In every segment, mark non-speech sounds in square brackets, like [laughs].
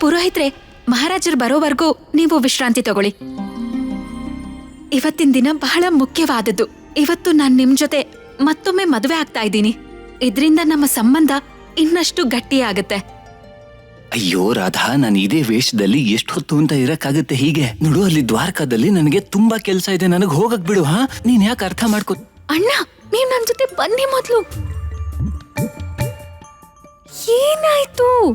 ಪುರೋಹಿತ್ರೆ ಮಹಾರಾಜರು ಬರೋವರೆಗೂ ನೀವು ವಿಶ್ರಾಂತಿ ತಗೊಳ್ಳಿ. ಇವತ್ತಿನ ದಿನ ಬಹಳ ಮುಖ್ಯವಾದದ್ದು. ಇವತ್ತು ನಾನು ನಿಮ್ ಜೊತೆ ಮತ್ತೊಮ್ಮೆ ಮದುವೆ ಆಗ್ತಾ ಇದ್ದೀನಿ. ಇದರಿಂದ ನಮ್ಮ ಸಂಬಂಧ ಇನ್ನಷ್ಟು ಗಟ್ಟಿಯಾಗತ್ತೆ. ಅಯ್ಯೋ ರಾಧಾ ನಾನು ಇದೇ ವೇಷದಲ್ಲಿ ಎಷ್ಟು ಹೊತ್ತು ಅಂತ ಇರಕ್ಕಾಗುತ್ತೆ ಹೀಗೆ? ನೋಡು ಅಲ್ಲಿ ದ್ವಾರಕಾದಲ್ಲಿ ನನಗೆ ತುಂಬಾ ಕೆಲಸ ಇದೆ. ನನಗೆ ಹೋಗಕ್ ಬಿಡು ಹಾ? ನೀನ್ ಯಾಕೆ ಅರ್ಥ ಮಾಡ್ಕೊ ಅಣ್ಣ ನೀವ್ ನನ್ ಜೊತೆ ಬನ್ನಿ ಮೊದ್ಲು. ಏನಾಯ್ತು?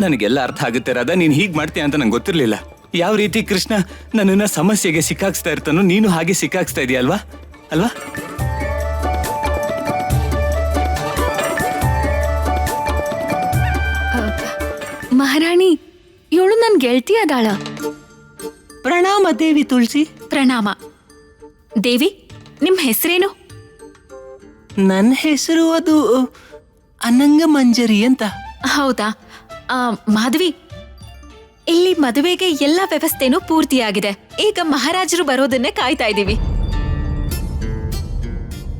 ನನಗೆಲ್ಲ ಅರ್ಥ ಆಗುತ್ತೆ ರಾಧಾ ನೀನ್ ಹೀಗ್ ಮಾಡ್ತೀಯ ಅಂತ ನಂಗೆ ಗೊತ್ತಿರ್ಲಿಲ್ಲ. ಯಾವ ರೀತಿ ಕೃಷ್ಣ ನನ್ನನ್ನ ಸಮಸ್ಯೆಗೆ ಸಿಕ್ಕಾಕ್ಸ್ತಾ ಇರ್ತಾನೋ ನೀನು ಹಾಗೆ ಸಿಕ್ಕಾಕ್ಸ್ತಾ ಇದೀಯ ಅಲ್ವಾ? ಅಲ್ವಾ? ಮಹಾರಾಣಿ ಇವಳು ನನ್ ಗೆಳತಿ ಅದಾಳ. ಪ್ರಣಾಮ ದೇವಿ ತುಳಸಿ. ಪ್ರಣಾಮ. ದೇವಿ ನಿಮ್ ಹೆಸರೇನು? ನನ್ನ ಹೆಸರು ಅದು ಅನಂಗ ಮಂಜರಿ ಅಂತ. ಹೌದಾ? ಮಾಧವಿ, ಇಲ್ಲಿ ಮದುವೆಗೆ ಎಲ್ಲ ವ್ಯವಸ್ಥೆನೂ ಪೂರ್ತಿಯಾಗಿದೆ. ಈಗ ಮಹಾರಾಜರು ಬರೋದನ್ನೇ ಕಾಯ್ತಾ ಇದ್ದೀವಿ.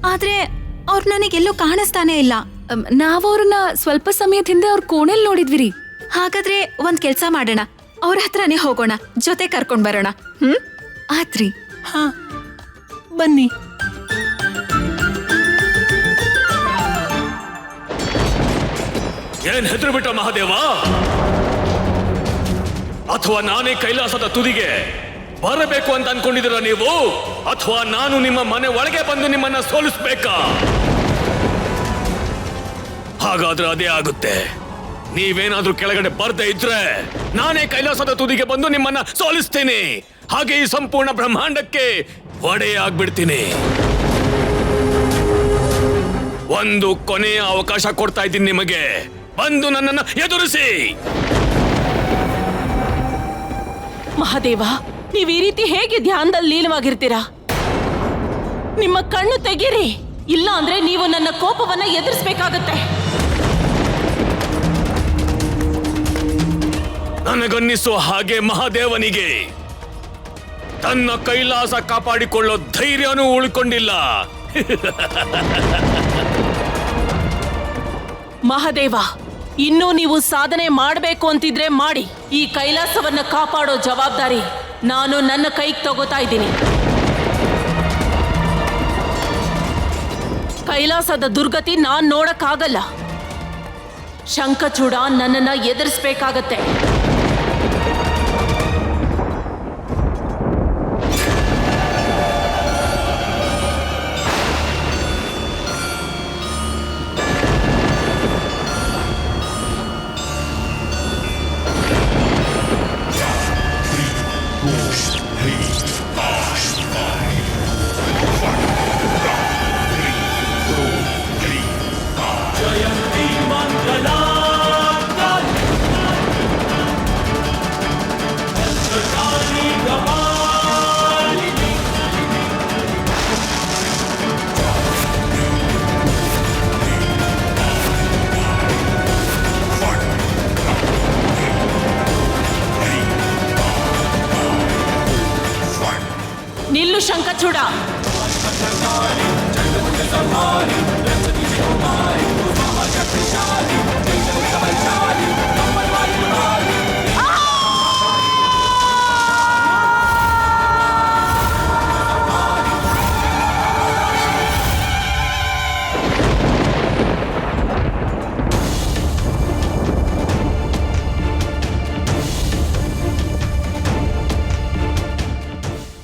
ಆದ್ರೆ ಅವ್ರು ನನಗೆಲ್ಲೂ ಕಾಣಿಸ್ತಾನೆ ಇಲ್ಲ. ನಾವು ಅವ್ರನ್ನ ಸ್ವಲ್ಪ ಸಮಯದ ಹಿಂದೆ ಅವ್ರ ಕೋಣೆಲ್ ನೋಡಿದ್ವಿರಿ. ಹಾಗಾದ್ರೆ ಒಂದ್ ಕೆಲ್ಸ ಮಾಡೋಣ. ಅವ್ರ ಹತ್ರನೇ ಹೋಗೋಣ. ಜೊತೆ ಕರ್ಕೊಂಡ್ ಬರೋಣ. ಹ್ಮ್? ಆತ್ರಿ. ಹಾ. ಬನ್ನಿ. ಏನ್ ಹೆದರು ಬಿಟ್ಟ ಮಹಾದೇವ? ಅಥವಾ ನಾನೇ ಕೈಲಾಸದ ತುದಿಗೆ ಬರಬೇಕು ಅಂತ ಅನ್ಕೊಂಡಿದ್ದೀರ ನೀವು? ಅಥವಾ ನಾನು ನಿಮ್ಮ ಮನೆ ಒಳಗೆ ಬಂದು ನಿಮ್ಮನ್ನ ಸೋಲಿಸ್ಬೇಕಾ? ಹಾಗಾದ್ರೆ ಅದೇ ಆಗುತ್ತೆ. ನೀವೇನಾದ್ರೂ ಕೆಳಗಡೆ ಬರ್ದೇ ಇದ್ರೆ ನಾನೇ ಕೈಲಾಸದ ತುದಿಗೆ ಬಂದು ನಿಮ್ಮನ್ನ ಸೋಲಿಸ್ತೀನಿ. ಹಾಗೆ ಈ ಸಂಪೂರ್ಣ ಬ್ರಹ್ಮಾಂಡಕ್ಕೆ ಒಡೆಯ ಆಗ್ಬಿಡ್ತೀನಿ. ಒಂದು ಕೊನೆಯ ಅವಕಾಶ ಕೊಡ್ತಾ ಇದ್ದೀನಿ ನಿಮಗೆ. ಬಂದು ನನ್ನನ್ನು ಎದುರಿಸಿ. ಮಹಾದೇವ ನೀವು ಈ ರೀತಿ ಹೇಗೆ ಧ್ಯಾನದಲ್ಲಿ ಲೀನವಾಗಿರ್ತೀರಾ? ನಿಮ್ಮ ಕಣ್ಣು ತೆಗೀರಿ. ಇಲ್ಲ ಅಂದ್ರೆ ನೀವು ನನ್ನ ಕೋಪವನ್ನ ಎದುರಿಸಬೇಕಾಗತ್ತೆ. ನನಗನ್ನಿಸುವ ಹಾಗೆ ಮಹಾದೇವನಿಗೆ ತನ್ನ ಕೈಲಾಸ ಕಾಪಾಡಿಕೊಳ್ಳೋ ಧೈರ್ಯನೂ ಉಳ್ಕೊಂಡಿಲ್ಲ. [laughs] ಮಹಾದೇವ ಇನ್ನೂ ನೀವು ಸಾಧನೆ ಮಾಡಬೇಕು ಅಂತಿದ್ರೆ ಮಾಡಿ. ಈ ಕೈಲಾಸವನ್ನ ಕಾಪಾಡೋ ಜವಾಬ್ದಾರಿ ನಾನು ನನ್ನ ಕೈಗೆ ತಗೋತಾ ಇದ್ದೀನಿ. ಕೈಲಾಸದ ದುರ್ಗತಿ ನಾನು ನೋಡಕ್ಕಾಗಲ್ಲ. ಶಂಖಚೂಡ ನನ್ನನ್ನ ಎದುರಿಸ್ಬೇಕಾಗತ್ತೆ.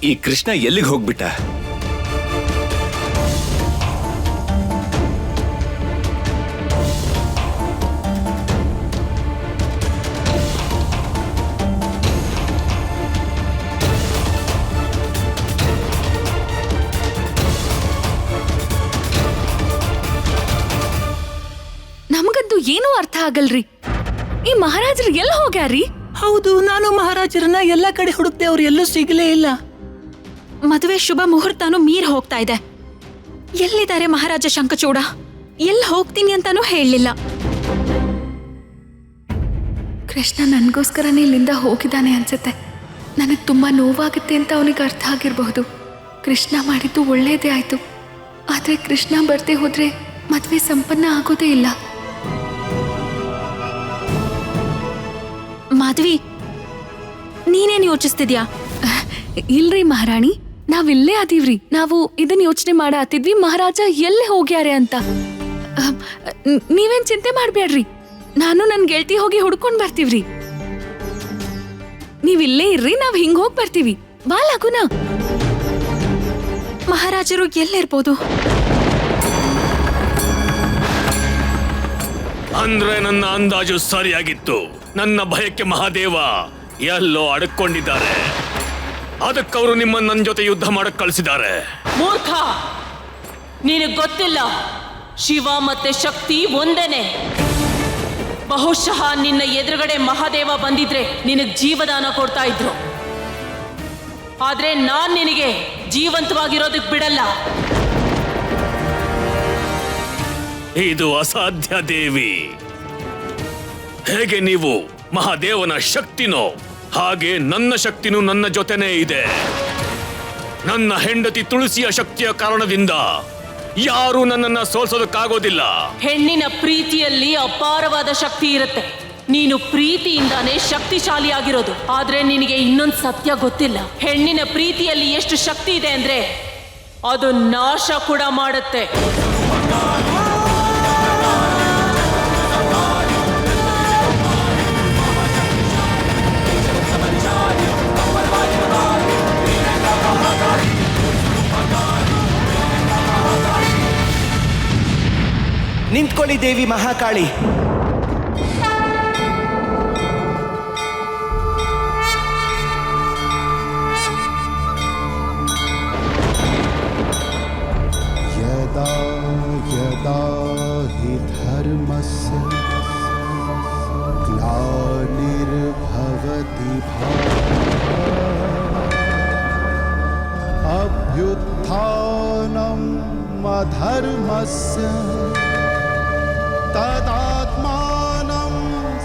ಈ ಕೃಷ್ಣ ಎಲ್ಲಿಗೆ ಹೋಗ್ಬಿಟ್ಟ? ನಮಗಂತೂ ಏನೂ ಅರ್ಥ ಆಗಲ್ರಿ. ಈ ಮಹಾರಾಜರು ಎಲ್ಲ ಹೋಗ್ಯಾರಿ? ಹೌದು ನಾನು ಮಹಾರಾಜರನ್ನ ಎಲ್ಲಾ ಕಡೆ ಹುಡುಕ್ದೆ ಅವ್ರು ಎಲ್ಲೂ ಸಿಗಲೇ ಇಲ್ಲ. ಮದುವೆ ಶುಭ ಮುಹೂರ್ತನೂ ಮೀರ್ ಹೋಗ್ತಾ ಇದೆ. ಎಲ್ಲಿದ್ದಾರೆ ಮಹಾರಾಜ ಶಂಖಚೂಡ? ಎಲ್ಲಿ ಹೋಗ್ತೀನಿ ಅಂತಾನೂ ಹೇಳಲಿಲ್ಲ. ಕೃಷ್ಣ ನನಗೋಸ್ಕರನೇ ಇಲ್ಲಿಂದ ಹೋಗಿದ್ದಾನೆ ಅನ್ಸುತ್ತೆ. ನನಗೆ ತುಂಬ ನೋವಾಗುತ್ತೆ ಅಂತ ಅವನಿಗೆ ಅರ್ಥ ಆಗಿರಬಹುದು. ಕೃಷ್ಣ ಮಾಡಿದ್ದು ಒಳ್ಳೇದೇ ಆಯ್ತು. ಆದರೆ ಕೃಷ್ಣ ಬರ್ತೇ ಹೋದ್ರೆ ಮದುವೆ ಸಂಪನ್ನ ಆಗೋದೇ ಇಲ್ಲ. ಮಾಧವಿ ನೀನೇನು ಯೋಚಿಸ್ತಿದ್ಯಾ? ಇಲ್ರಿ ಮಹಾರಾಣಿ. ನಾವಿಲ್ಲೇ ಅದೀವ್ರಿ. ನಾವು ಇದನ್ನ ಯೋಚನೆ ಮಾಡತ್ತಿದ್ವಿ ಮಹಾರಾಜ ಎಲ್ಲಿ ಹೋಗ್ಯಾರೆ ಅಂತ. ನೀವೇನ್ ಚಿಂತೆ ಮಾಡ್ಬೇಡ್ರಿ ನಾನು ನನ್ ಗೆಳತಿ ಹೋಗಿ ಹುಡ್ಕೊಂಡ್ ಬರ್ತೀವ್ರಿ. ನೀವಿಲ್ಲೇ ಇರ್ರಿ, ನಾವ್ ಹಿಂಗ್ ಹೋಗ್ ಬರ್ತೀವಿ. ಬಾ ಲಗುನ. ಮಹಾರಾಜರು ಎಲ್ಲಿರ್ಬೋದು? ಅಂದ್ರೆ ನನ್ನ ಅಂದಾಜು ಸರಿಯಾಗಿತ್ತು. ನನ್ನ ಭಯಕ್ಕೆ ಮಹಾದೇವ ಎಲ್ಲೋ ಅಡಕೊಂಡಿದ್ದಾರೆ. ಅದಕ್ಕವರು ನಿಮ್ಮ ನನ್ನ ಜೊತೆ ಯುದ್ಧ ಮಾಡಕ್ ಕಳಿಸಿದ್ದಾರೆ. ಮೂರ್ಖ! ನಿನಗ್ ಗೊತ್ತಿಲ್ಲ ಶಿವ ಮತ್ತೆ ಶಕ್ತಿ ಒಂದೇನೆ. ಬಹುಶಃ ನಿನ್ನ ಎದುರುಗಡೆ ಮಹಾದೇವ ಬಂದಿದ್ರೆ ನಿನಗ್ ಜೀವದಾನ ಕೊಡ್ತಾ ಇದ್ರು. ಆದ್ರೆ ನಾನ್ ನಿನಗೆ ಜೀವಂತವಾಗಿರೋದಕ್ ಬಿಡಲ್ಲ. ಇದು ಅಸಾಧ್ಯ ದೇವಿ. ಹೇಗೆ ನೀವು ಮಹಾದೇವನ ಶಕ್ತಿನೋ ಹಾಗೆ ನನ್ನ ಶಕ್ತಿನೂ ನನ್ನ ಜೊತೆನೇ ಇದೆ. ನನ್ನ ಹೆಂಡತಿ ತುಳಸಿಯ ಶಕ್ತಿಯ ಕಾರಣದಿಂದ ಯಾರೂ ನನ್ನನ್ನ ಸೋಲ್ಸೋದಕ್ಕಾಗೋದಿಲ್ಲ. ಹೆಣ್ಣಿನ ಪ್ರೀತಿಯಲ್ಲಿ ಅಪಾರವಾದ ಶಕ್ತಿ ಇರುತ್ತೆ. ನೀನು ಪ್ರೀತಿಯಿಂದಾನೇ ಶಕ್ತಿಶಾಲಿ ಆಗಿರೋದು ಆದ್ರೆ ನಿನಗೆ ಇನ್ನೊಂದು ಸತ್ಯ ಗೊತ್ತಿಲ್ಲ. ಹೆಣ್ಣಿನ ಪ್ರೀತಿಯಲ್ಲಿ ಎಷ್ಟು ಶಕ್ತಿ ಇದೆ ಅಂದ್ರೆ ಅದು ನಾಶ ಕೂಡ ಮಾಡುತ್ತೆ. ನಿಂತ್ಕೊಳ್ಳಿ ದೇವಿ ಮಹಾಕಾಳಿ यदा यदा हि धर्मस्य ग्लानिर्भवति भारत अभ्युत्थानम् अधर्मस्य तदात्मानं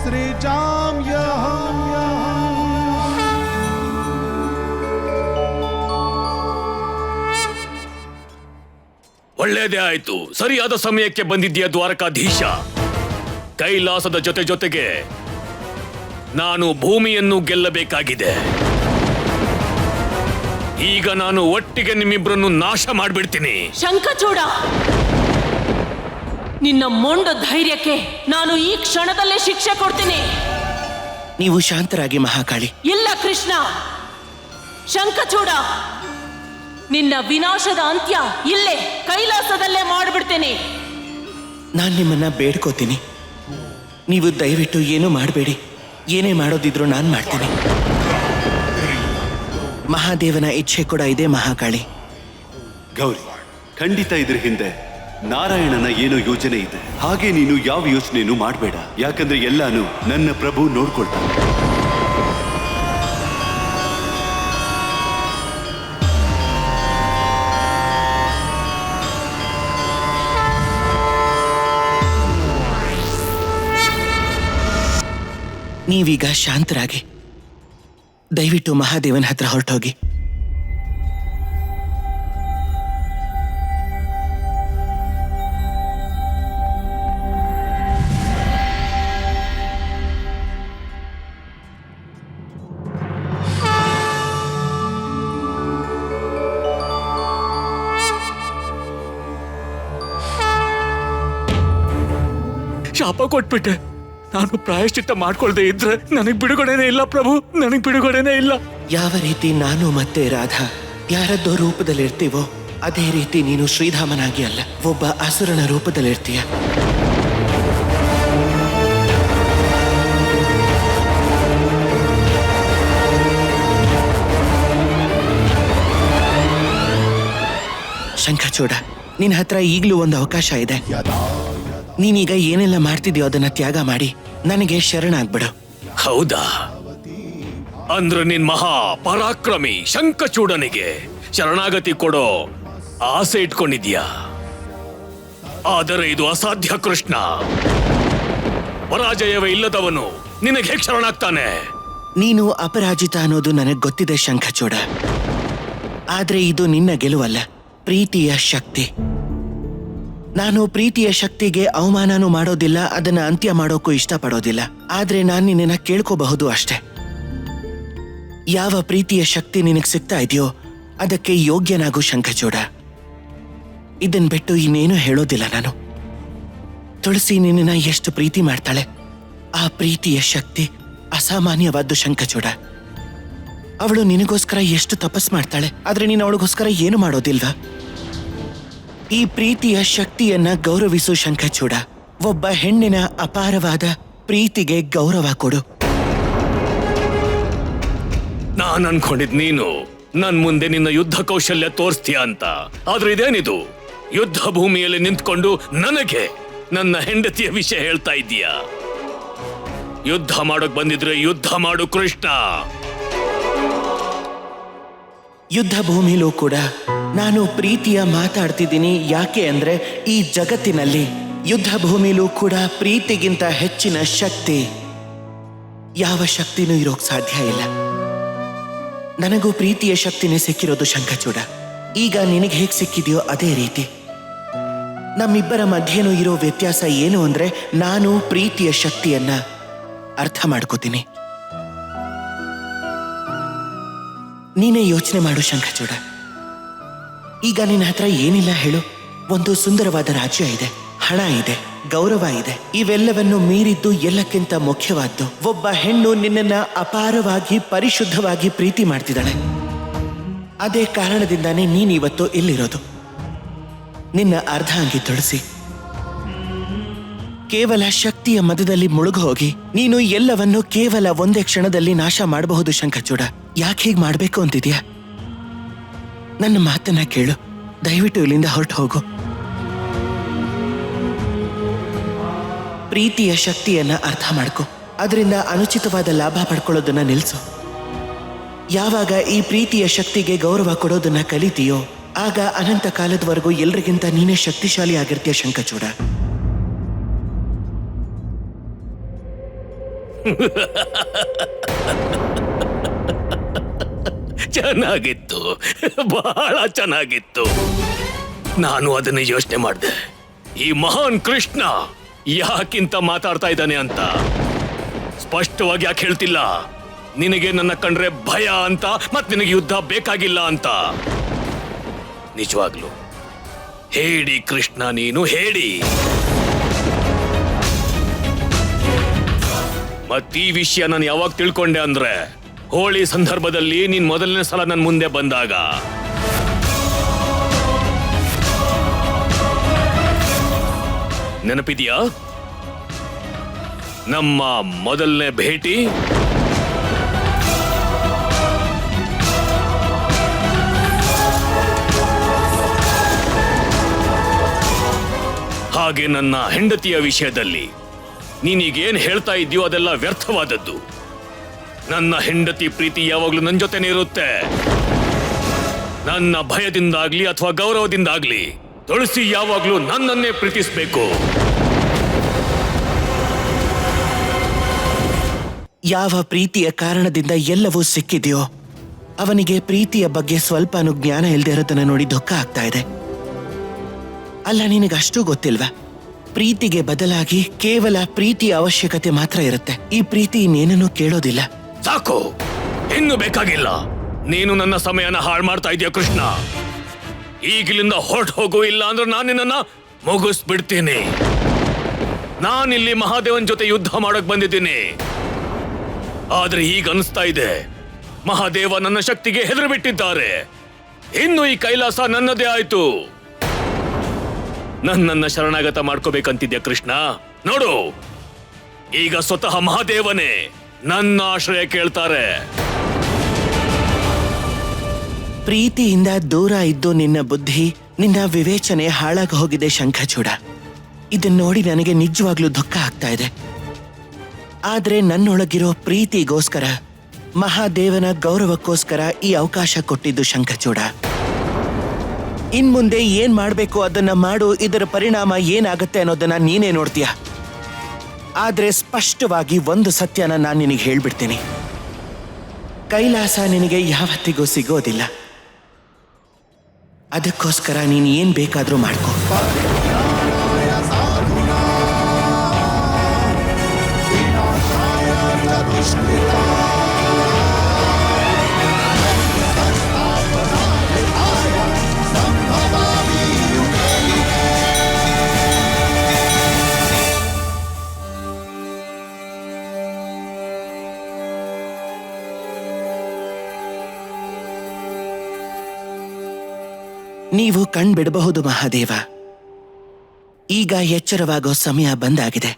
सृजाम्यहम् ಒಳ್ಳೇದೇ ಆಯ್ತು ಸರಿಯಾದ ಸಮಯಕ್ಕೆ ಬಂದಿದ್ದೀಯ ದ್ವಾರಕಾಧೀಶ ಕೈಲಾಸದ ಜೊತೆ ಜೊತೆಗೆ ನಾನು ಭೂಮಿಯನ್ನು ಗೆಲ್ಲಬೇಕಾಗಿದೆ ಈಗ ನಾನು ಒಟ್ಟಿಗೆ ನಿಮ್ಮಿಬ್ಬರನ್ನು ನಾಶ ಮಾಡಿಬಿಡ್ತೀನಿ ಶಂಖಚೂಡ ನಿನ್ನ ಮೊಂಡ ಧೈರ್ಯಕ್ಕೆ ನಾನು ಈ ಕ್ಷಣದಲ್ಲೇ ಶಿಕ್ಷೆ ಕೊಡ್ತೀನಿ. ನೀವು ಶಾಂತರಾಗಿ ಮಹಾಕಾಳಿ. ಇಲ್ಲ ಕೃಷ್ಣ. ಶಂಖಚೂಡ. ನಿನ್ನ ವಿನಾಶದ ಅಂತ್ಯ ಇಲ್ಲೇ ಕೈಲಾಸದಲ್ಲೇ ಮಾಡಿಬಿಡ್ತೇನೆ. ನಾನು ನಿಮ್ಮನ್ನ ಬೇಡ್ಕೋತೀನಿ. ನೀವು ದಯವಿಟ್ಟು ಏನೂ ಮಾಡಬೇಡಿ. ಏನೇ ಮಾಡೋದಿದ್ರು ನಾನು ಮಾಡ್ತೀನಿ. ಮಹಾದೇವನ ಇಚ್ಛೆ ಕೂಡ ಇದೆ ಮಹಾಕಾಳಿ. ಗೌರಿ ಖಂಡಿತ ಇದ್ರ ಹಿಂದೆ. ನಾರಾಯಣನ ಏನೋ ಯೋಜನೆ ಇದೆ. ಹಾಗೆ ನೀನು ಯಾವ ಯೋಚನೆನೂ ಮಾಡಬೇಡ. ಯಾಕಂದ್ರೆ ಎಲ್ಲಾನು ನನ್ನ ಪ್ರಭು ನೋಡ್ಕೊಳ್ತಾನೆ. ನೀವೀಗ ಶಾಂತರಾಗಿ. ದಯವಿಟ್ಟು ಮಹಾದೇವನ ಹತ್ರ ಹೊರಟೋಗಿ. ಶಾಪ ಕೊಟ್ಬಿಟ್ಟೆ. ನಾನು ಪ್ರಾಯಶ್ಚಿತ್ತ ಮಾಡ್ಕೊಳ್ದೆ ಇದ್ರೆ ನನಗ್ ಬಿಡುಗಡೆನೇ ಇಲ್ಲ ಪ್ರಭು ನನಗ್ ಬಿಡುಗಡೆನೇ ಇಲ್ಲ. ಯಾವ ರೀತಿ ನಾನು ಮತ್ತೆ ರಾಧಾ ಯಾರದ್ದೋ ರೂಪದಲ್ಲಿರ್ತೀವೋ ಅದೇ ರೀತಿ ನೀನು ಶ್ರೀಧಾಮನಾಗಿ ಅಲ್ಲ ಒಬ್ಬ ಅಸುರನ ರೂಪದಲ್ಲಿರ್ತೀಯ. ಶಂಖಚೂಡ ನಿನ್ನ ಹತ್ರ ಈಗಲೂ ಒಂದು ಅವಕಾಶ ಇದೆ. ನೀನೀಗ ಏನೆಲ್ಲ ಮಾಡ್ತಿದ್ಯೋ ಅದನ್ನ ತ್ಯಾಗ ಮಾಡಿ ನನಗೆ ಶರಣಾಗ್ಬಿಡು ಹೌದಾ? ಅಂದ್ರೆ ನಿನ್ ಮಹಾ ಪರಾಕ್ರಮಿ ಶಂಕಚೂಡನಿಗೆ ಶರಣಾಗತಿ ಕೊಡೋ ಆಸೆ ಇಟ್ಕೊಂಡಿದ್ಯಾ ಆದರೆ ಇದು ಅಸಾಧ್ಯ ಕೃಷ್ಣ. ಪರಾಜಯವೇ ಇಲ್ಲದವನು ನಿನಗೆ ಹೇಗೆ ಶರಣಾಗ್ತಾನೆ? ನೀನು ಅಪರಾಜಿತ ಅನ್ನೋದು ನನಗೆ ಗೊತ್ತಿದೆ ಶಂಖಚೂಡ. ಆದ್ರೆ ಇದು ನಿನ್ನ ಗೆಲುವಲ್ಲ ಪ್ರೀತಿಯ ಶಕ್ತಿ. ನಾನು ಪ್ರೀತಿಯ ಶಕ್ತಿಗೆ ಅವಮಾನನೂ ಮಾಡೋದಿಲ್ಲ, ಅದನ್ನ ಅಂತ್ಯ ಮಾಡೋಕ್ಕೂ ಇಷ್ಟಪಡೋದಿಲ್ಲ. ಆದ್ರೆ ನಾನು ನಿನ್ನ ಕೇಳ್ಕೋಬಹುದು ಅಷ್ಟೇ. ಯಾವ ಪ್ರೀತಿಯ ಶಕ್ತಿ ನಿನಗೆ ಸಿಗ್ತಾ ಇದೆಯೋ, ಅದಕ್ಕೆ ಯೋಗ್ಯನಾಗು ಶಂಖಚೂಡ. ಇದನ್ ಬಿಟ್ಟು ಇನ್ನೇನು ಹೇಳೋದಿಲ್ಲ ನಾನು. ತುಳಸಿ ನಿನ್ನ ಎಷ್ಟು ಪ್ರೀತಿ ಮಾಡ್ತಾಳೆ, ಆ ಪ್ರೀತಿಯ ಶಕ್ತಿ ಅಸಾಮಾನ್ಯವಾದ್ದು ಶಂಖಚೂಡ. ಅವಳು ನಿನಗೋಸ್ಕರ ಎಷ್ಟು ತಪಸ್ ಮಾಡ್ತಾಳೆ, ಆದ್ರೆ ನೀನು ಅವಳಿಗೋಸ್ಕರ ಏನು ಮಾಡೋದಿಲ್ವಾ? ಈ ಪ್ರೀತಿಯ ಶಕ್ತಿಯನ್ನ ಗೌರವಿಸು ಶಂಖಚೂಡ. ಒಬ್ಬ ಹೆಣ್ಣಿನ ಅಪಾರವಾದ ಪ್ರೀತಿಗೆ ಗೌರವ ಕೊಡು. ನಾನ್ ಅನ್ಕೊಂಡಿದ್ ನೀನು ನನ್ ಮುಂದೆ ನಿನ್ನ ಯುದ್ಧ ಕೌಶಲ್ಯ ತೋರಿಸ್ತೀಯ ಅಂತ. ಆದ್ರೆ ಇದೇನಿದು? ಯುದ್ಧ ಭೂಮಿಯಲ್ಲಿ ನಿಂತ್ಕೊಂಡು ನನಗೆ ನನ್ನ ಹೆಂಡತಿಯ ವಿಷಯ ಹೇಳ್ತಾ ಇದ್ದೀಯಾ? ಯುದ್ಧ ಮಾಡೋಕ್ ಬಂದಿದ್ರೆ ಯುದ್ಧ ಮಾಡು ಕೃಷ್ಣ. ಯುದ್ಧ ಭೂಮಿಲೂ ಕೂಡ ನಾನು ಪ್ರೀತಿಯ ಮಾತಾಡ್ತಿದ್ದೀನಿ ಯಾಕೆ ಅಂದ್ರೆ ಈ ಜಗತ್ತಿನಲ್ಲಿ ಯುದ್ಧ ಭೂಮಿಲೂ ಕೂಡ ಪ್ರೀತಿಗಿಂತ ಹೆಚ್ಚಿನ ಶಕ್ತಿ, ಯಾವ ಶಕ್ತಿನೂ ಇರೋಕ್ ಸಾಧ್ಯ ಇಲ್ಲ. ನನಗೂ ಪ್ರೀತಿಯ ಶಕ್ತಿನೇ ಸಿಕ್ಕಿರೋದು ಶಂಖಚೂಡ. ಈಗ ನಿನಗೆ ಹೇಗೆ ಸಿಕ್ಕಿದೆಯೋ ಅದೇ ರೀತಿ. ನಮ್ಮಿಬ್ಬರ ಮಧ್ಯೆನೂ ಇರೋ ವ್ಯತ್ಯಾಸ ಏನು ಅಂದ್ರೆ ನಾನು ಪ್ರೀತಿಯ ಶಕ್ತಿಯನ್ನ ಅರ್ಥ ಮಾಡ್ಕೋತೀನಿ. ನೀನೇ ಯೋಚನೆ ಮಾಡು ಶಂಖಚೂಡ. ಈಗ ನಿನ್ನ ಹತ್ರ ಏನಿಲ್ಲ ಹೇಳು. ಒಂದು ಸುಂದರವಾದ ರಾಜ್ಯ ಇದೆ, ಹಣ ಇದೆ, ಗೌರವ ಇದೆ. ಇವೆಲ್ಲವನ್ನು ಮೀರಿದ್ದು ಎಲ್ಲಕ್ಕಿಂತ ಮುಖ್ಯವಾದ್ದು. ಒಬ್ಬ ಹೆಣ್ಣು ನಿನ್ನನ್ನ ಅಪಾರವಾಗಿ, ಪರಿಶುದ್ಧವಾಗಿ ಪ್ರೀತಿ ಮಾಡ್ತಿದ್ದಾಳೆ. ಅದೇ ಕಾರಣದಿಂದಾನೇ ನೀನಿವತ್ತು ಇಲ್ಲಿರೋದು. ನಿನ್ನ ಅರ್ಧ ಅಂಗಿ ತುಳಸಿ ಕೇವಲ ಶಕ್ತಿಯ ಮದದಲ್ಲಿ ಮುಳುಗು ಹೋಗಿ, ನೀನು ಎಲ್ಲವನ್ನು ಕೇವಲ ಒಂದೇ ಕ್ಷಣದಲ್ಲಿ ನಾಶ ಮಾಡಬಹುದು ಶಂಖಚೂಡ ಯಾಕೆ ಹೀಗೆ ಮಾಡಬೇಕು ಅಂತಿದ್ಯಾ? ನನ್ನ ಮಾತನ್ನ ಕೇಳು. ದಯವಿಟ್ಟು ಇಲ್ಲಿಂದ ಹೊರಟು ಹೋಗು. ಪ್ರೀತಿಯ ಶಕ್ತಿಯನ್ನ ಅರ್ಥ ಮಾಡ್ಕೊ. ಅದರಿಂದ ಅನುಚಿತವಾದ ಲಾಭ ಪಡ್ಕೊಳ್ಳೋದನ್ನ ನಿಲ್ಸು. ಯಾವಾಗ ಈ ಪ್ರೀತಿಯ ಶಕ್ತಿಗೆ ಗೌರವ ಕೊಡೋದನ್ನ ಕಲಿತೀಯೋ, ಆಗ ಅನಂತ ಕಾಲದವರೆಗೂ ಎಲ್ರಿಗಿಂತ ನೀನೇ ಶಕ್ತಿಶಾಲಿ ಆಗಿರ್ತೀಯ ಶಂಖಚೂಡ. [laughs] ಚೆನ್ನಾಗಿತ್ತು. ಬಹಳ ಚೆನ್ನಾಗಿತ್ತು. ನಾನು ಅದನ್ನ ಯೋಚನೆ ಮಾಡಿದೆ. ಈ ಮಹಾನ್ ಕೃಷ್ಣ ಯಾಕಿಂತ ಮಾತಾಡ್ತಾ ಇದ್ದಾನೆ ಅಂತ? ಸ್ಪಷ್ಟವಾಗಿ ಯಾಕೆ ಹೇಳ್ತಿಲ್ಲ? ನಿನಗೆ ನನ್ನ ಕಂಡ್ರೆ ಭಯ ಅಂತ, ಮತ್ ನಿನಗೆ ಯುದ್ಧ ಬೇಕಾಗಿಲ್ಲ ಅಂತ. ನಿಜವಾಗ್ಲು. ಹೇಳಿ ಕೃಷ್ಣ ನೀನು ಹೇಳಿ. ಮತ್ ಈ ವಿಷಯ ನಾನು ಯಾವಾಗ ತಿಳ್ಕೊಂಡೆ ಅಂದ್ರೆ? ಹೋಳಿ ಸಂದರ್ಭದಲ್ಲಿ ನೀನ್ ಮೊದಲನೇ ಸಲ ನನ್ನ ಮುಂದೆ ಬಂದಾಗ. ನೆನಪಿದೆಯಾ? ನಮ್ಮ ಮೊದಲನೇ ಭೇಟಿ. ಹಾಗೆ ನನ್ನ ಹೆಂಡತಿಯ ವಿಷಯದಲ್ಲಿ ನೀನೀಗೇನ್ ಹೇಳ್ತಾ ಇದೆಯೋ ಅದೆಲ್ಲ ವ್ಯರ್ಥವಾದದ್ದು. ನನ್ನ ಹೆಂಡತಿ ಪ್ರೀತಿ ಯಾವಾಗ್ಲೂ ನನ್ನ ಜೊತೆನೇ ಇರುತ್ತೆ. ನನ್ನ ಭಯದಿಂದಾಗ್ಲಿ ಅಥವಾ ಗೌರವದಿಂದಾಗ್ಲಿ ತುಳಸಿ ಯಾವಾಗ್ಲೂ ನನ್ನನ್ನೇ ಪ್ರೀತಿಸ್ಬೇಕು. ಯಾವ ಪ್ರೀತಿಯ ಕಾರಣದಿಂದ ಎಲ್ಲವೂ ಸಿಕ್ಕಿದೆಯೋ, ಅವನಿಗೆ ಪ್ರೀತಿಯ ಬಗ್ಗೆ ಸ್ವಲ್ಪನೂ ಜ್ಞಾನ ಇಲ್ಲದೆ ಇರೋದನ್ನ ನೋಡಿ ದುಃಖ ಆಗ್ತಾ ಇದೆ. ಅಲ್ಲ ನಿನಗಷ್ಟೂ ಗೊತ್ತಿಲ್ವಾ? ಪ್ರೀತಿಗೆ ಬದಲಾಗಿ ಕೇವಲ ಪ್ರೀತಿಯ ಅವಶ್ಯಕತೆ ಮಾತ್ರ ಇರುತ್ತೆ. ಈ ಪ್ರೀತಿ ಇನ್ನೇನನ್ನೂ ಕೇಳೋದಿಲ್ಲ. ಸಾಕು. ಇನ್ನು ಬೇಕಾಗಿಲ್ಲ. ನೀನು ನನ್ನ ಸಮಯನ ಹಾಳು ಮಾಡ್ತಾ ಇದೀಯ ಕೃಷ್ಣ? ಈಗಲಿಂದ ಹೊರಟು ಹೋಗು, ಇಲ್ಲ ಅಂದ್ರೆ ನಾನು ನಿನ್ನನ್ನ ಮುಗಿಸ್ಬಿಡ್ತೀನಿ. ನಾನಿಲ್ಲಿ ಮಹಾದೇವನ್ ಜೊತೆ ಯುದ್ಧ ಮಾಡಕ್ ಬಂದಿದ್ದೀನಿ. ಆದ್ರೆ ಈಗ ಅನಿಸ್ತಾ ಇದೆ, ಮಹಾದೇವ ನನ್ನ ಶಕ್ತಿಗೆ ಹೆದರು ಬಿಟ್ಟಿದ್ದಾರೆ ಇನ್ನು ಈ ಕೈಲಾಸ ನನ್ನದೇ ಆಯ್ತು. ನನ್ನನ್ನ ಶರಣಾಗತ ಮಾಡ್ಕೋಬೇಕಂತಿದ್ಯಾ ಕೃಷ್ಣ? ನೋಡು, ಈಗ ಸ್ವತಃ ಮಹಾದೇವನೇ. ನನ್ನ ಆಶ್ರಯ ಕೇಳ್ತಾರೆ. ಪ್ರೀತಿಯಿಂದ ದೂರ ಇದ್ದು ನಿನ್ನ ಬುದ್ಧಿ, ನಿನ್ನ ವಿವೇಚನೆ ಹಾಳಾಗಿ ಹೋಗಿದೆ ಶಂಖಚೂಡ. ಇದನ್ನ ನೋಡಿ ನನಗೆ ನಿಜವಾಗ್ಲೂ ದುಃಖ ಆಗ್ತಾ ಇದೆ. ಆದ್ರೆ ನನ್ನೊಳಗಿರೋ ಪ್ರೀತಿಗೋಸ್ಕರ, ಮಹಾದೇವನ ಗೌರವಕ್ಕೋಸ್ಕರ ಈ ಅವಕಾಶ ಕೊಟ್ಟಿದ್ದು ಶಂಖಚೂಡ. ಇನ್ ಮುಂದೆ ಏನ್ ಮಾಡ್ಬೇಕು ಅದನ್ನ ಮಾಡು, ಇದರ ಪರಿಣಾಮ ಏನಾಗುತ್ತೆ ಅನ್ನೋದನ್ನ ನೀನೇ ನೋಡ್ತೀಯ. ಆದರೆ ಸ್ಪಷ್ಟವಾಗಿ ಒಂದು ಸತ್ಯನ ನಾನು ನಿನಗೆ ಹೇಳ್ಬಿಡ್ತೀನಿ. ಕೈಲಾಸ ನಿನಗೆ ಯಾವತ್ತಿಗೂ ಸಿಗೋದಿಲ್ಲ. ಅದಕ್ಕೋಸ್ಕರ ನೀನು ಏನು ಬೇಕಾದರೂ ಮಾಡ್ಕೋ. ಕಣ್ಬಿಡಬಹುದು ಮಹಾದೇವ. ಈಗ ಎಚ್ಚರವಾಗೋ ಸಮಯ ಬಂದಾಗಿದೆ.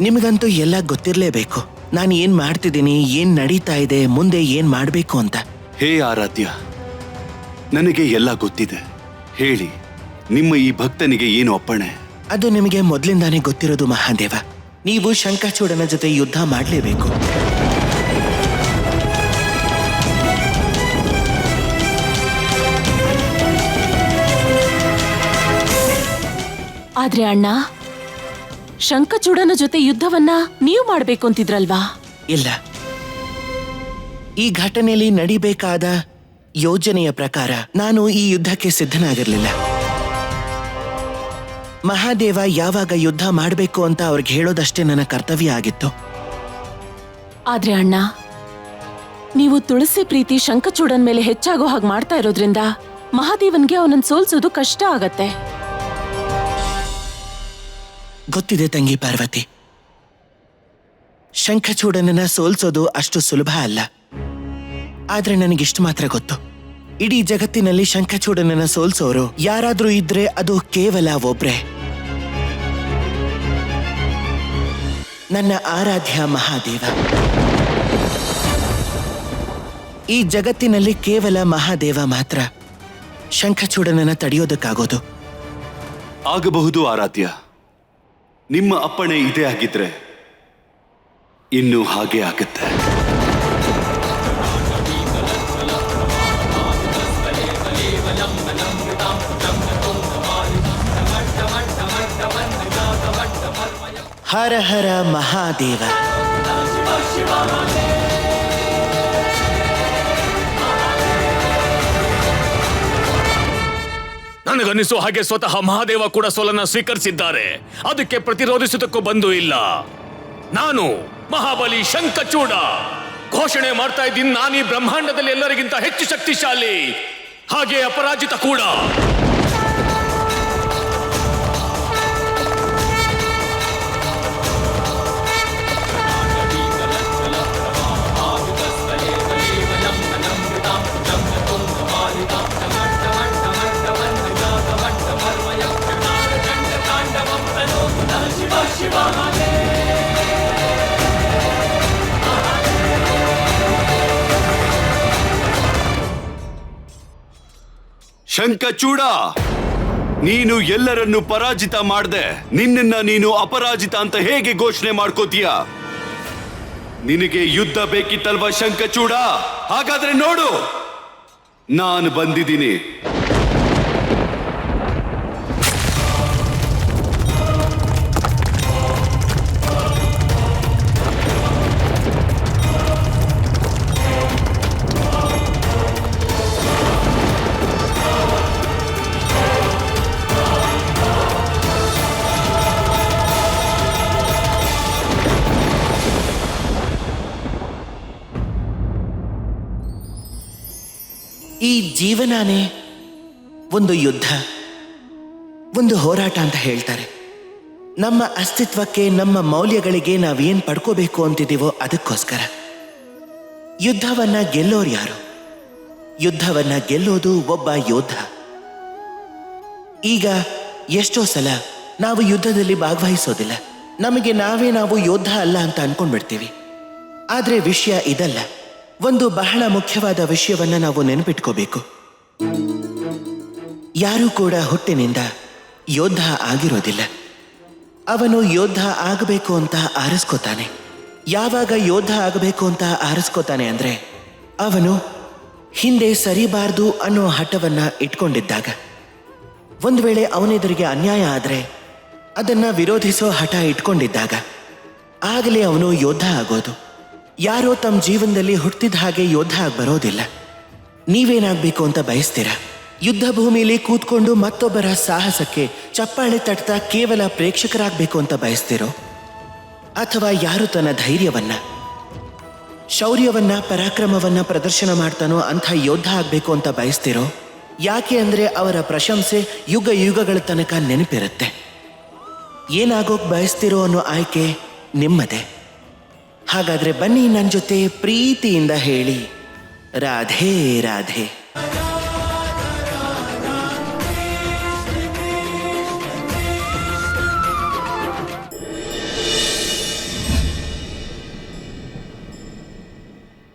ನಿಮಗಂತೂ ಎಲ್ಲ ಗೊತ್ತಿರಲೇಬೇಕು. ನಾನು ಏನ್ ಮಾಡ್ತಿದ್ದೀನಿ ಏನ್ ನಡೀತಾ ಇದೆ ಮುಂದೆ ಏನ್ ಮಾಡಬೇಕು ಅಂತ. ಹೇ ಆರಾಧ್ಯ ನನಗೆ ಎಲ್ಲ ಗೊತ್ತಿದೆ. ಹೇಳಿ ನಿಮ್ಮ ಈ ಭಕ್ತನಿಗೆ ಏನು ಅಪ್ಪಣೆ? ಅದು ನಿಮಗೆ ಮೊದಲಿಂದಾನೇ ಗೊತ್ತಿರೋದು ಮಹಾದೇವ. ನೀವು ಶಂಖಚೂಡನ ಜೊತೆ ಯುದ್ಧ ಮಾಡಲೇಬೇಕು. ಆದ್ರೆ ಅಣ್ಣ ಶಂಖಚೂಡನ ಜೊತೆ ಯುದ್ಧವನ್ನ ನೀವು ಮಾಡ್ಬೇಕು ಅಂತಿದ್ರಲ್ವಾ ಇಲ್ಲ. ಈ ಘಟನೆಯಲ್ಲಿ ನಡಿಬೇಕಾದ ಯೋಜನೆಯ ಪ್ರಕಾರ ನಾನು ಈ ಯುದ್ಧಕ್ಕೆ ಸಿದ್ಧನಾಗಿರ್ಲಿಲ್ಲ. ಮಹಾದೇವ ಯಾವಾಗ ಯುದ್ಧ ಮಾಡಬೇಕು ಅಂತ ಅವ್ರಿಗೆ ಹೇಳೋದಷ್ಟೇ ನನ್ನ ಕರ್ತವ್ಯ ಆಗಿತ್ತು. ಆದ್ರೆ ಅಣ್ಣ ನೀವು ತುಳಸಿ ಪ್ರೀತಿ ಶಂಖಚೂಡನ್ ಮೇಲೆ ಹೆಚ್ಚಾಗೋ ಹಾಗೆ ಮಾಡ್ತಾ ಇರೋದ್ರಿಂದ ಮಹಾದೇವನ್ಗೆ ಅವನನ್ನ ಸೋಲ್ಸೋದು ಕಷ್ಟ ಆಗತ್ತೆ. ಗೊತ್ತಿದೆ ತಂಗಿ ಪಾರ್ವತಿ. ಶಂಖಚೂಡನನ್ನ ಸೋಲ್ಸೋದು ಅಷ್ಟು ಸುಲಭ ಅಲ್ಲ. ಆದ್ರೆ ನನಗಿಷ್ಟು ಮಾತ್ರ ಗೊತ್ತು. ಇಡೀ ಜಗತ್ತಿನಲ್ಲಿ ಶಂಖಚೂಡನನ್ನ ಸೋಲ್ಸೋರು. ಯಾರಾದ್ರೂ ಇದ್ರೆ ಅದು ಕೇವಲ ಒಬ್ರೆ. ನನ್ನ ಆರಾಧ್ಯ ಮಹಾದೇವ. ಈ ಜಗತ್ತಿನಲ್ಲಿ ಕೇವಲ ಮಹಾದೇವ ಮಾತ್ರ. ಶಂಖಚೂಡನನ್ನ ತಡೆಯೋದಕ್ಕಾಗೋದು. ಆಗಬಹುದು ಆರಾಧ್ಯ. ನಿಮ್ಮ ಅಪ್ಪಣೆ ಇದೇ ಆಗಿದ್ರೆ, ಇನ್ನು ಹಾಗೆ ಆಗುತ್ತೆ. ಹರ ಹರ ಮಹಾದೇವ. ನನಗನ್ನಿಸೋ ಹಾಗೆ ಸ್ವತಃ ಮಹಾದೇವ ಕೂಡ ಸೋಲನ್ನ ಸ್ವೀಕರಿಸಿದ್ದಾರೆ. ಅದಕ್ಕೆ ಪ್ರತಿರೋಧಿಸುವುದಕ್ಕೂ ಬಂದು ಇಲ್ಲ. ನಾನು ಮಹಾಬಲಿ ಶಂಕಚೂಡ ಘೋಷಣೆ ಮಾಡ್ತಾ ಇದ್ದೀನಿ, ನಾನು ಈ ಬ್ರಹ್ಮಾಂಡದಲ್ಲಿ ಎಲ್ಲರಿಗಿಂತ ಹೆಚ್ಚು ಶಕ್ತಿಶಾಲಿ, ಹಾಗೆ ಅಪರಾಜಿತ ಕೂಡ. ಶಂಖಚೂಡ ನೀನು ಎಲ್ಲರನ್ನು ಪರಾಜಿತ ಮಾಡದೆ. ನಿನ್ನನ್ನ ನೀನು ಅಪರಾಜಿತ ಅಂತ ಹೇಗೆ ಘೋಷಣೆ ಮಾಡ್ಕೋತೀಯ? ನಿನಗೆ ಯುದ್ಧ ಬೇಕಿತ್ತಲ್ವಾ ಶಂಕಚೂಡ? ಹಾಗಾದ್ರೆ ನೋಡು. ನಾನು ಬಂದಿದ್ದೀನಿ. ಜೀವನನೇ ಒಂದು ಯುದ್ಧ, ಒಂದು ಹೋರಾಟ ಅಂತ ಹೇಳ್ತಾರೆ. ನಮ್ಮ ಅಸ್ತಿತ್ವಕ್ಕೆ, ನಮ್ಮ ಮೌಲ್ಯಗಳಿಗೆ ನಾವೇನ್ ಪಡ್ಕೋಬೇಕು ಅಂತಿದ್ದೀವೋ ಅದಕ್ಕೋಸ್ಕರ. ಯುದ್ಧವನ್ನ ಗೆಲ್ಲೋರು ಯಾರು? ಯುದ್ಧವನ್ನ ಗೆಲ್ಲೋದು ಒಬ್ಬ ಯೋಧ ಈಗ ಎಷ್ಟೋ ಸಲ ನಾವು ಯುದ್ಧದಲ್ಲಿ ಭಾಗವಹಿಸೋದಿಲ್ಲ. ನಮಗೆ ನಾವೇ ನಾವು ಯೋಧ ಅಲ್ಲ ಅಂತ ಅನ್ಕೊಂಡ್ಬಿಡ್ತೀವಿ. ಆದ್ರೆ ವಿಷಯ ಇದಲ್ಲ. ಒಂದು ಬಹಳ ಮುಖ್ಯವಾದ ವಿಷಯವನ್ನ ನಾವು ನೆನಪಿಟ್ಕೋಬೇಕು. ಯಾರೂ ಕೂಡ ಹುಟ್ಟಿನಿಂದ ಯೋಧ ಆಗಿರೋದಿಲ್ಲ. ಅವನು ಯೋಧ ಆಗಬೇಕು ಅಂತ ಆರಿಸ್ಕೋತಾನೆ. ಯಾವಾಗ ಯೋಧ ಆಗಬೇಕು ಅಂತ ಆರಿಸ್ಕೋತಾನೆ ಅಂದ್ರೆ ಅವನು ಹಿಂದೆ ಸರಿಬಾರ್ದು ಅನ್ನೋ ಹಠವನ್ನ ಇಟ್ಕೊಂಡಿದ್ದಾಗ. ಒಂದು ವೇಳೆ ಅವನೆದುರಿಗೆ ಅನ್ಯಾಯ ಆದರೆ ಅದನ್ನ ವಿರೋಧಿಸೋ ಹಠ ಇಟ್ಕೊಂಡಿದ್ದಾಗ ಆಗಲೇ ಅವನು ಯೋಧ ಆಗೋದು. ಯಾರೋ ತಮ್ಮ ಜೀವನದಲ್ಲಿ ಹುಟ್ಟಿದ ಹಾಗೆ ಯೋಧ ಆಗಿ ಬರೋದಿಲ್ಲ. ನೀವೇನಾಗಬೇಕು ಅಂತ ಬಯಸ್ತೀರಾ? ಯುದ್ಧ ಭೂಮಿಯಲ್ಲಿ ಕೂತ್ಕೊಂಡು ಮತ್ತೊಬ್ಬರ ಸಾಹಸಕ್ಕೆ ಚಪ್ಪಾಳೆ ತಟ್ತಾ ಕೇವಲ ಪ್ರೇಕ್ಷಕರಾಗಬೇಕು ಅಂತ ಬಯಸ್ತಿರೋ? ಅಥವಾ ಯಾರು ತನ್ನ ಧೈರ್ಯವನ್ನ, ಶೌರ್ಯವನ್ನ, ಪರಾಕ್ರಮವನ್ನ ಪ್ರದರ್ಶನ ಮಾಡ್ತಾನೋ ಅಂಥ ಯೋಧ ಆಗಬೇಕು ಅಂತ ಬಯಸ್ತಿರೋ? ಯಾಕೆ ಅಂದರೆ ಅವರ ಪ್ರಶಂಸೆ ಯುಗ ಯುಗಗಳ ತನಕ ನೆನಪಿರುತ್ತೆ. ಏನಾಗೋಕ್ ಬಯಸ್ತಿರೋ ಅನ್ನೋ ಆಯ್ಕೆ ನಿಮ್ಮದೇ. ಹಾಗಾದ್ರೆ ಬನ್ನಿ ನನ್ನ ಜೊತೆ ಪ್ರೀತಿಯಿಂದ ಹೇಳಿ. ರಾಧೇ ರಾಧೆ.